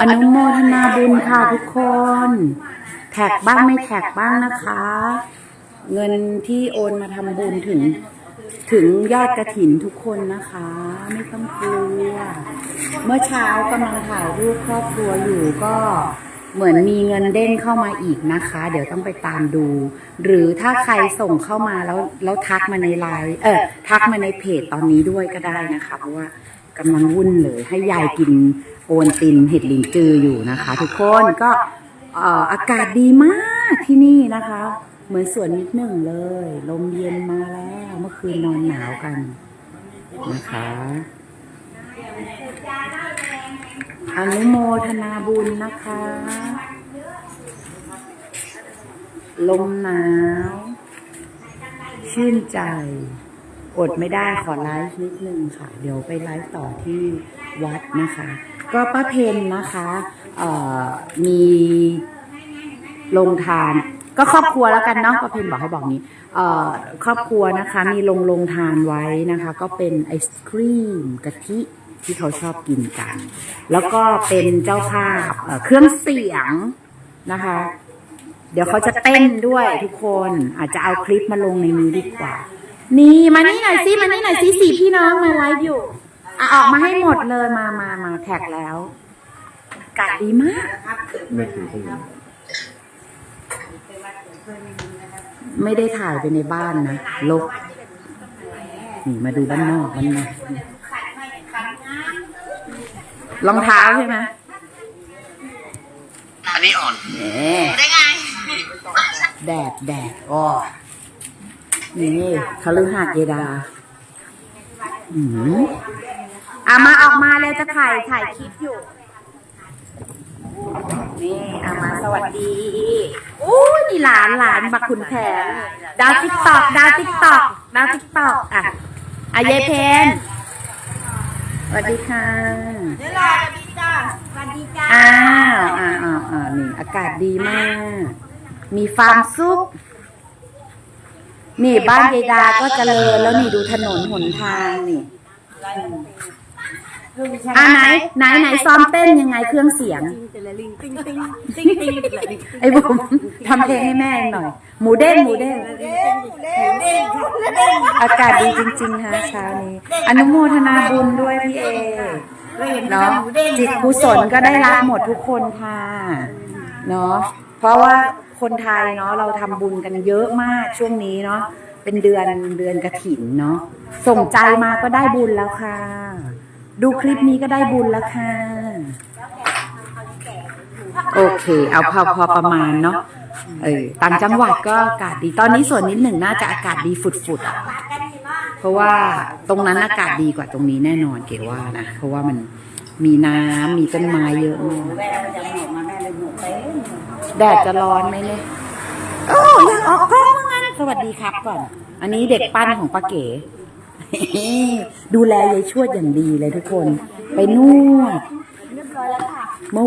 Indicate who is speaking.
Speaker 1: อนุโมทนาบุญค่ะทุกคน แท็กบ้างไม่แท็กบ้างนะคะ เงินที่โอนมาทำบุญถึง ถึงยอดกระถินทุกคนนะคะ ไม่ต้องกลัว เมื่อเช้ากำลังถ่ายรูปครอบครัวอยู่ก็ เหมือนมีเงินเด้งเข้ามาอีกนะคะ เดี๋ยวต้องไปตามดู หรือถ้าใครส่งเข้ามาแล้วแล้วทักมาในไลน์เออทักมาในเพจตอนนี้ด้วยก็ได้นะคะ เพราะว่ากำลังวุ่นเลย ให้ยายกินโอนตินเห็ดลินจืออยู่นะคะ ทุกคนก็เอ่ออากาศดีมากที่นี่นะคะ เหมือนสวนนิดหนึ่งเลย ลมเย็นมาแล้ว เมื่อคืนนอนหนาวกันนะคะ อนุโมทนาบุญนะคะ ลมหนาว ชื่นใจ อดไม่ได้ขอไลฟ์นิดนึงค่ะ เดี๋ยวไปไลฟ์ต่อที่วัดนะคะ ก็ป้าเพนนะคะเอ่อมีลงทานก็ครอบครัวแล้วกันเนาะป้าเพนบอกให้บอกนี้ เอ่อ ครอบครัวนะคะ มีลงลงทานไว้นะคะ ก็เป็นไอศครีมกะทิ ที่เขาชอบกินกัน แล้วก็เป็นเจ้าภาพเครื่องเสียงนะคะ เดี๋ยวเขาจะเต้นด้วยทุกคนอาจจะเอาคลิปมาลงในนี้ดีกว่า นี่มานี่หน่อยสิมานี่หน่อยสิสี่พี่น้องมาไลฟ์อยู่อะออกมาให้หมดเลยมามามาแท็กแล้วอากาศดีมาก
Speaker 2: ไม่ถึงที่
Speaker 1: ไม่ได้ถ่ายไปในบ้านนะลกนี่มาดูบ้านนอกบ้านนอก รองเท้าใช่ไหม
Speaker 2: อันนี้อ่อน
Speaker 1: นี่แดดแดดอ๋อนี่คฤหาสน์เยดาอืมอะมาออกมาเลยจะถ่ายถ่ายคลิปอยู่ นี่อามาสวัสดีอู้ยนี่หลานหลานบักคุณแผนดาวติ๊กตอกดาวติ๊กตอกดาวติ๊กตอกอะอายายเพน สวัสดีค่ะ
Speaker 3: เดี๋ยวรอสวัสดีจ้าสวัสดีจ้า
Speaker 1: อ้าวอ้าวอ้าวอ้าวนี่อากาศดีมาก มีฟาร์มซุปนี่บ้านยายดาก็เจริญแล้วนี่ดูถนนหนทางนี่อ่าไหนไหนไหนซ้อมเต้นยังไงเครื่องเสียง
Speaker 3: แต่ละลิงติ้งติ้งติ้งติ้งแต่ละลิง
Speaker 1: ไอ้บุ๋มทำเพลงให้แม่หน่อย หมูเด้งหมู
Speaker 3: เด้ง
Speaker 1: อากาศดีจริงๆค่ะเช้านี้ อนุโมทนาบุญด้วยพี่เอเนาะจิตกุศลก็ได้รับหมดทุกคนค่ะเนาะเพราะว่าคนไทยเนาะเราทำบุญกันเยอะมากช่วงนี้เนาะเป็นเดือนเดือนกระถินเนาะส่งใจมาก็ได้บุญแล้วค่ะ ดูคลิปนี้ก็ได้บุญแล้วค่ะ โอเค เอาพอพอประมาณเนาะเออต่างจังหวัดก็อากาศดีตอนนี้ส่วนนิดหนึ่งน่าจะอากาศดีฝุดๆอะเพราะว่าตรงนั้นอากาศดีกว่าตรงนี้แน่นอนเก๋ว่านะเพราะว่ามันมีน้ำมีต้นไม้เยอะมาก
Speaker 3: แม่มันจะหมดมาแม่เลยหมดไป
Speaker 1: แดดจะร้อนไหมเนี่ยโอ้อยากออกกล้องมั้งงั้นสวัสดีครับก่อน อันนี้เด็กปั้นของป้าเก๋ดูแลยายชวดอย่างดีเลยทุกคน ไปนวด
Speaker 3: เรียบร้อยแล้วค่ะ
Speaker 1: เมื่อ